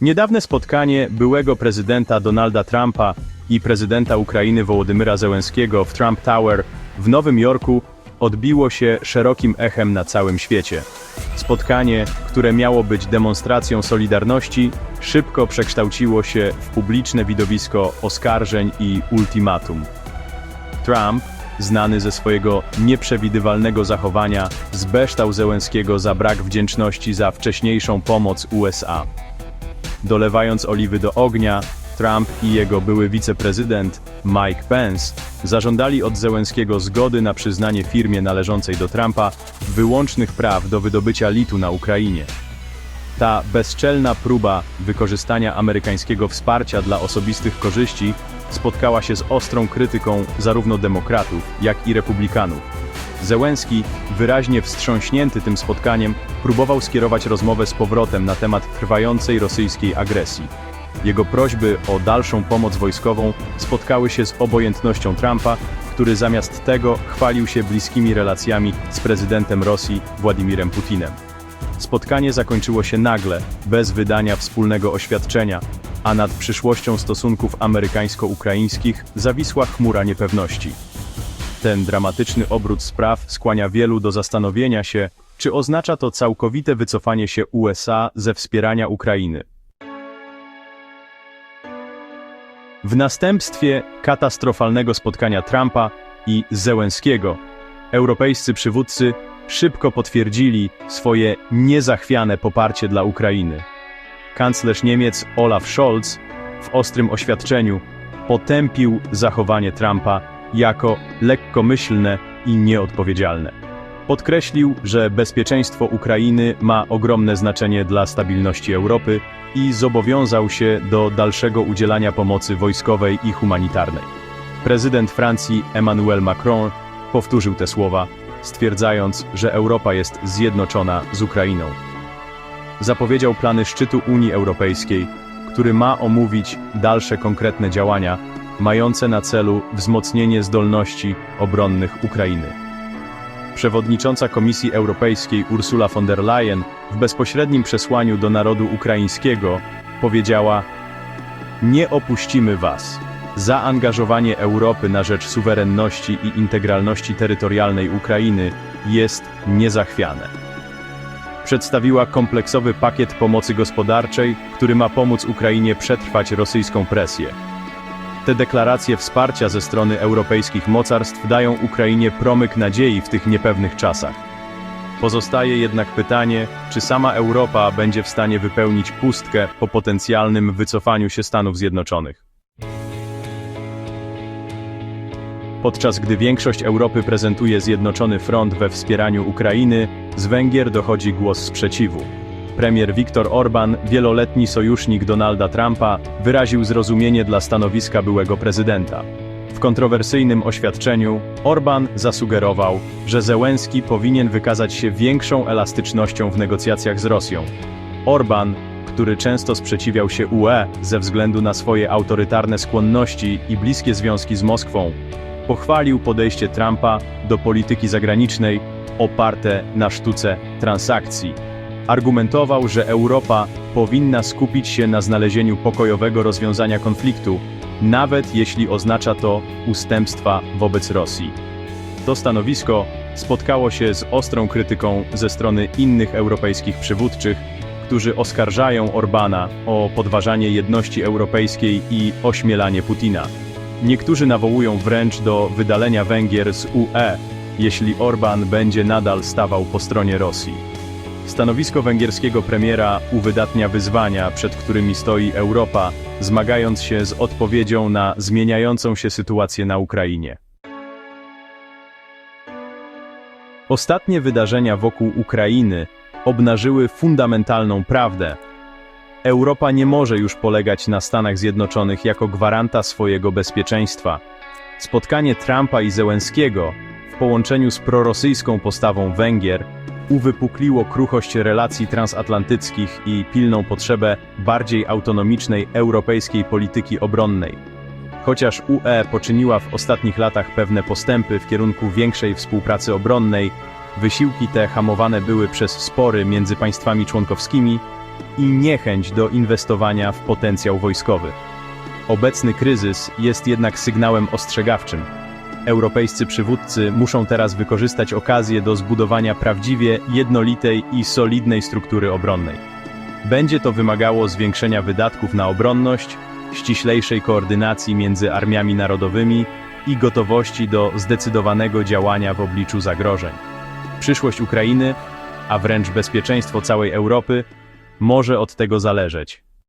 Niedawne spotkanie byłego prezydenta Donalda Trumpa i prezydenta Ukrainy Wołodymyra Zełenskiego w Trump Tower w Nowym Jorku odbiło się szerokim echem na całym świecie. Spotkanie, które miało być demonstracją solidarności, szybko przekształciło się w publiczne widowisko oskarżeń i ultimatum. Trump, znany ze swojego nieprzewidywalnego zachowania, zbeształ Zełenskiego za brak wdzięczności za wcześniejszą pomoc USA. Dolewając oliwy do ognia, Trump i jego były wiceprezydent Mike Pence zażądali od Zełenskiego zgody na przyznanie firmie należącej do Trumpa wyłącznych praw do wydobycia litu na Ukrainie. Ta bezczelna próba wykorzystania amerykańskiego wsparcia dla osobistych korzyści spotkała się z ostrą krytyką zarówno demokratów, jak i republikanów. Zełenski, wyraźnie wstrząśnięty tym spotkaniem, próbował skierować rozmowę z powrotem na temat trwającej rosyjskiej agresji. Jego prośby o dalszą pomoc wojskową spotkały się z obojętnością Trumpa, który zamiast tego chwalił się bliskimi relacjami z prezydentem Rosji Władimirem Putinem. Spotkanie zakończyło się nagle, bez wydania wspólnego oświadczenia, a nad przyszłością stosunków amerykańsko-ukraińskich zawisła chmura niepewności. Ten dramatyczny obrót spraw skłania wielu do zastanowienia się, czy oznacza to całkowite wycofanie się USA ze wspierania Ukrainy. W następstwie katastrofalnego spotkania Trumpa i Zełenskiego, europejscy przywódcy szybko potwierdzili swoje niezachwiane poparcie dla Ukrainy. Kanclerz Niemiec Olaf Scholz w ostrym oświadczeniu potępił zachowanie Trumpa jako lekkomyślne i nieodpowiedzialne. Podkreślił, że bezpieczeństwo Ukrainy ma ogromne znaczenie dla stabilności Europy i zobowiązał się do dalszego udzielania pomocy wojskowej i humanitarnej. Prezydent Francji Emmanuel Macron powtórzył te słowa, stwierdzając, że Europa jest zjednoczona z Ukrainą. Zapowiedział plany szczytu Unii Europejskiej, który ma omówić dalsze konkretne działania mające na celu wzmocnienie zdolności obronnych Ukrainy. Przewodnicząca Komisji Europejskiej Ursula von der Leyen w bezpośrednim przesłaniu do narodu ukraińskiego powiedziała: Nie opuścimy Was. Zaangażowanie Europy na rzecz suwerenności i integralności terytorialnej Ukrainy jest niezachwiane. Przedstawiła kompleksowy pakiet pomocy gospodarczej, który ma pomóc Ukrainie przetrwać rosyjską presję. Te deklaracje wsparcia ze strony europejskich mocarstw dają Ukrainie promyk nadziei w tych niepewnych czasach. Pozostaje jednak pytanie, czy sama Europa będzie w stanie wypełnić pustkę po potencjalnym wycofaniu się Stanów Zjednoczonych. Podczas gdy większość Europy prezentuje zjednoczony front we wspieraniu Ukrainy, z Węgier dochodzi głos sprzeciwu. Premier Viktor Orban, wieloletni sojusznik Donalda Trumpa, wyraził zrozumienie dla stanowiska byłego prezydenta. W kontrowersyjnym oświadczeniu Orban zasugerował, że Zełenski powinien wykazać się większą elastycznością w negocjacjach z Rosją. Orban, który często sprzeciwiał się UE ze względu na swoje autorytarne skłonności i bliskie związki z Moskwą, pochwalił podejście Trumpa do polityki zagranicznej oparte na sztuce transakcji. Argumentował, że Europa powinna skupić się na znalezieniu pokojowego rozwiązania konfliktu, nawet jeśli oznacza to ustępstwa wobec Rosji. To stanowisko spotkało się z ostrą krytyką ze strony innych europejskich przywódczych, którzy oskarżają Orbana o podważanie jedności europejskiej i ośmielanie Putina. Niektórzy nawołują wręcz do wydalenia Węgier z UE, jeśli Orban będzie nadal stawał po stronie Rosji. Stanowisko węgierskiego premiera uwydatnia wyzwania, przed którymi stoi Europa, zmagając się z odpowiedzią na zmieniającą się sytuację na Ukrainie. Ostatnie wydarzenia wokół Ukrainy obnażyły fundamentalną prawdę. Europa nie może już polegać na Stanach Zjednoczonych jako gwaranta swojego bezpieczeństwa. Spotkanie Trumpa i Zełenskiego w połączeniu z prorosyjską postawą Węgier uwypukliło kruchość relacji transatlantyckich i pilną potrzebę bardziej autonomicznej europejskiej polityki obronnej. Chociaż UE poczyniła w ostatnich latach pewne postępy w kierunku większej współpracy obronnej, wysiłki te hamowane były przez spory między państwami członkowskimi i niechęć do inwestowania w potencjał wojskowy. Obecny kryzys jest jednak sygnałem ostrzegawczym. Europejscy przywódcy muszą teraz wykorzystać okazję do zbudowania prawdziwie jednolitej i solidnej struktury obronnej. Będzie to wymagało zwiększenia wydatków na obronność, ściślejszej koordynacji między armiami narodowymi i gotowości do zdecydowanego działania w obliczu zagrożeń. Przyszłość Ukrainy, a wręcz bezpieczeństwo całej Europy, może od tego zależeć.